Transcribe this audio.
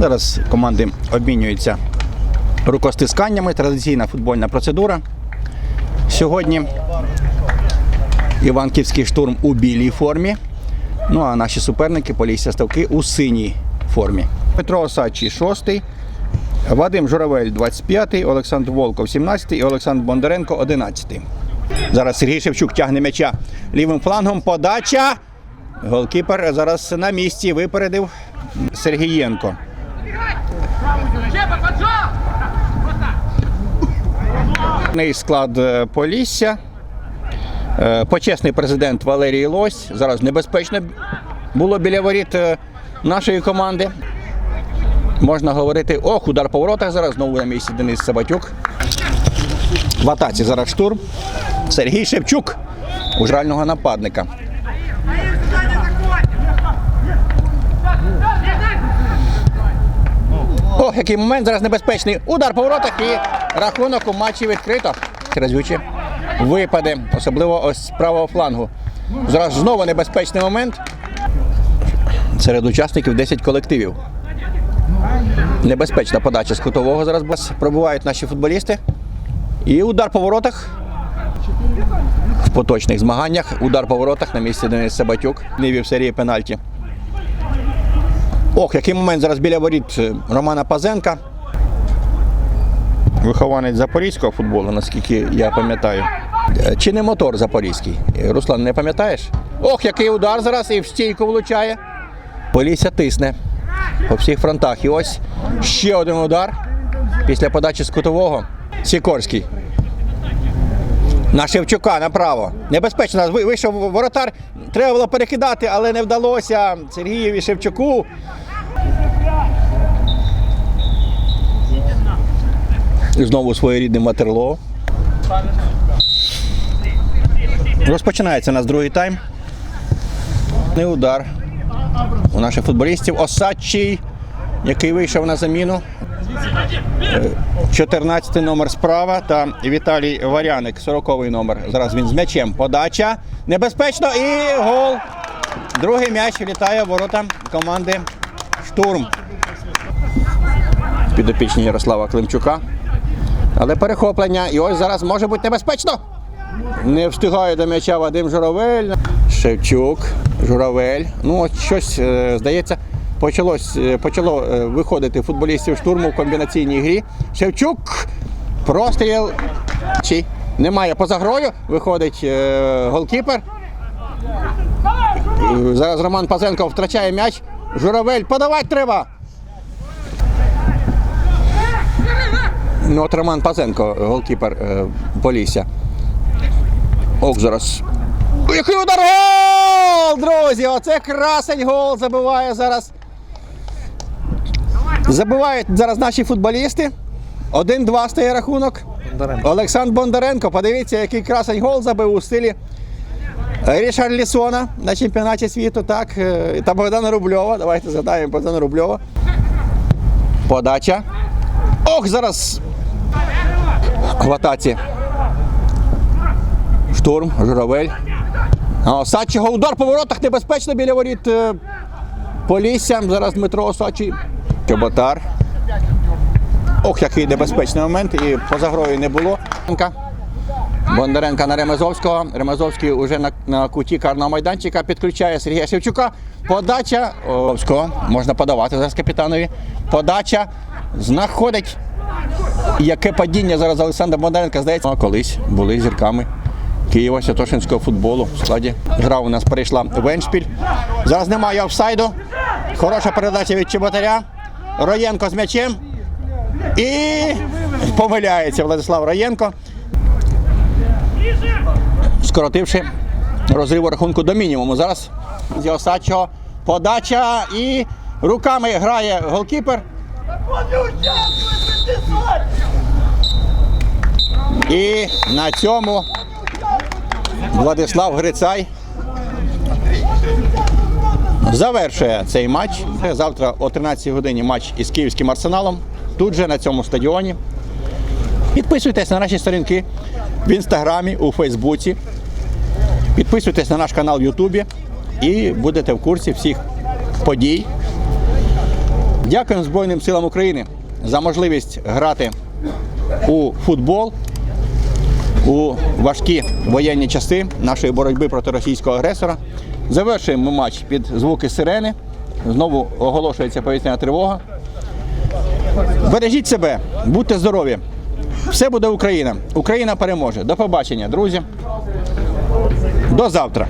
Зараз команди обмінюються рукостисканнями. Традиційна футбольна процедура. Сьогодні Іванківський штурм у білій формі. Ну а наші суперники Полісся Ставки у синій формі. Петро Осадчий 6, Вадим Журавель 25, Олександр Волков 17 і Олександр Бондаренко 11. Зараз Сергій Шевчук тягне м'яча лівим флангом. Подача. Голкіпер зараз на місці випередив Сергієнко. Склад е, Полісся. Е, Почесний президент Валерій Лось. Зараз небезпечно було біля воріт е, нашої команди. Можна говорити, ох, удар по воротах зараз знову на місці Денис Сабатюк. В атаці зараз штурм. Сергій Шевчук у жрального нападника. Ох, який момент зараз небезпечний. Удар по воротах і рахунок у матчі відкрито. Разючі випади, особливо ось з правого флангу. Зараз знову небезпечний момент. Серед учасників 10 колективів. Небезпечна подача з кутового зараз пробувають наші футболісти. І удар по воротах. В поточних змаганнях удар по воротах на місці Денис Сабатюк. Не вів серії пенальті. Ох, який момент зараз біля воріт е, Романа Пазенка. Вихованець запорізького футболу, наскільки я пам'ятаю. Е, Чи не мотор запорізький? Е, Руслан, не пам'ятаєш? Ох, який удар зараз і в стійку влучає. Полісся тисне по всіх фронтах. І ось ще один удар після подачі з кутового. Сікорський. На Шевчука направо. Небезпечно. Вийшов воротар. Треба було перекидати, але не вдалося Сергієві Шевчуку. І Знову своєрідне матерло. Розпочинається у нас другий тайм. Не удар у наших футболістів. Осадчий, який вийшов на заміну. 14 номер справа та Віталій Варяник, 40 номер. Зараз він з м'ячем. Подача. Небезпечно і гол. Другий м'яч влітає в ворота команди Штурм. Підопічні Ярослава Климчука. Але перехоплення. І ось зараз може бути небезпечно. Не встигає до м'яча Вадим Журавель. Шевчук, Журавель. Ну, от щось, е, здається, почалось, е, почало е, виходити футболістів штурму в комбінаційній грі. Шевчук. Простріл. Чи немає поза грою. Виходить голкіпер. Зараз Роман Пазенко втрачає м'яч. Журавель, подавати треба. Ну, от Роман Пазенко, голкіпер е, Полісся. Ох, зараз. Який удар! Гол! Друзі! Оце красень гол забиває зараз. Забивають зараз наші футболісти. 1-2 стає рахунок. Олександр Бондаренко. Подивіться, який красень гол забив у стилі Рішар Лісона на чемпіонаті світу. Так, е, та Богдана Рубльова. Давайте згадаємо Богдана Рубльова. Подача. Ох, зараз в атаці. Штурм, Журавель. Осадчого удар по воротах небезпечно біля воріт е, Полісся. Зараз Дмитро Осадчий. Чоботар. Ох, який небезпечний момент. І поза грою не було. Бондаренка на Ремезовського. Ремезовський уже на, на куті карного майданчика підключає Сергія Шевчука. Подача Овського. Можна подавати зараз капітанові. Подача знаходить Яке падіння зараз Олександра Бондаренка, здається, колись були зірками Києва Святошинського футболу. В складі гра у нас перейшла в Еншпіль. Зараз немає офсайду. Хороша передача від Чеботаря. Роєнко з м'ячем. І помиляється Владислав Роєнко. Скоротивши розриву рахунку до мінімуму. Зараз з Осадчого подача і руками грає голкіпер. І на цьому Владислав Грицай завершує цей матч. Завтра о 13 годині матч із київським арсеналом. Тут же на цьому стадіоні. Підписуйтесь на наші сторінки в інстаграмі, у Фейсбуці. Підписуйтесь на наш канал в Ютубі і будете в курсі всіх подій Дякуємо Збройним силам України за можливість грати у футбол у важкі воєнні часи нашої боротьби проти російського агресора. Завершуємо матч під звуки сирени. Знову оголошується повітряна тривога. Бережіть себе, будьте здорові. Все буде Україна. Україна переможе. До побачення, друзі. До завтра.